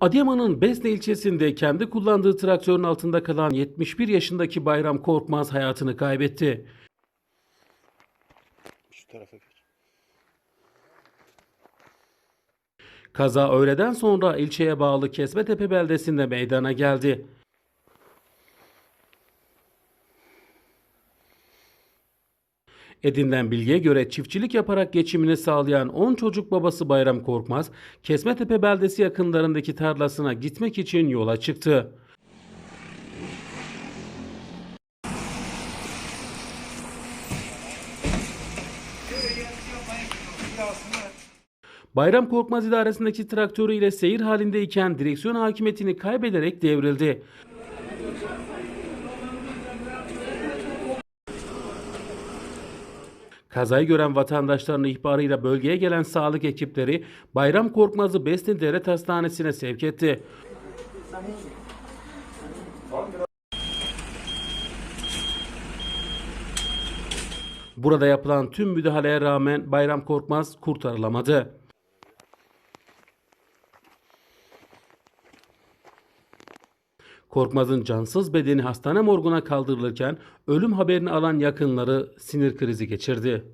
Adıyaman'ın Besne ilçesinde kendi kullandığı traktörün altında kalan 71 yaşındaki Bayram Korkmaz hayatını kaybetti. Şu tarafa geç. Kaza öğleden sonra ilçeye bağlı Kesmetepe beldesinde meydana geldi. Edinilen bilgiye göre çiftçilik yaparak geçimini sağlayan 10 çocuk babası Bayram Korkmaz, Kesmetepe beldesi yakınlarındaki tarlasına gitmek için yola çıktı. Bayram Korkmaz idaresindeki traktörü ile seyir halindeyken direksiyon hakimiyetini kaybederek devrildi. Kazayı gören vatandaşların ihbarıyla bölgeye gelen sağlık ekipleri Bayram Korkmaz'ı Besni Devlet Hastanesi'ne sevk etti. Burada yapılan tüm müdahaleye rağmen Bayram Korkmaz kurtarılamadı. Korkmaz'ın cansız bedeni hastane morguna kaldırılırken ölüm haberini alan yakınları sinir krizi geçirdi.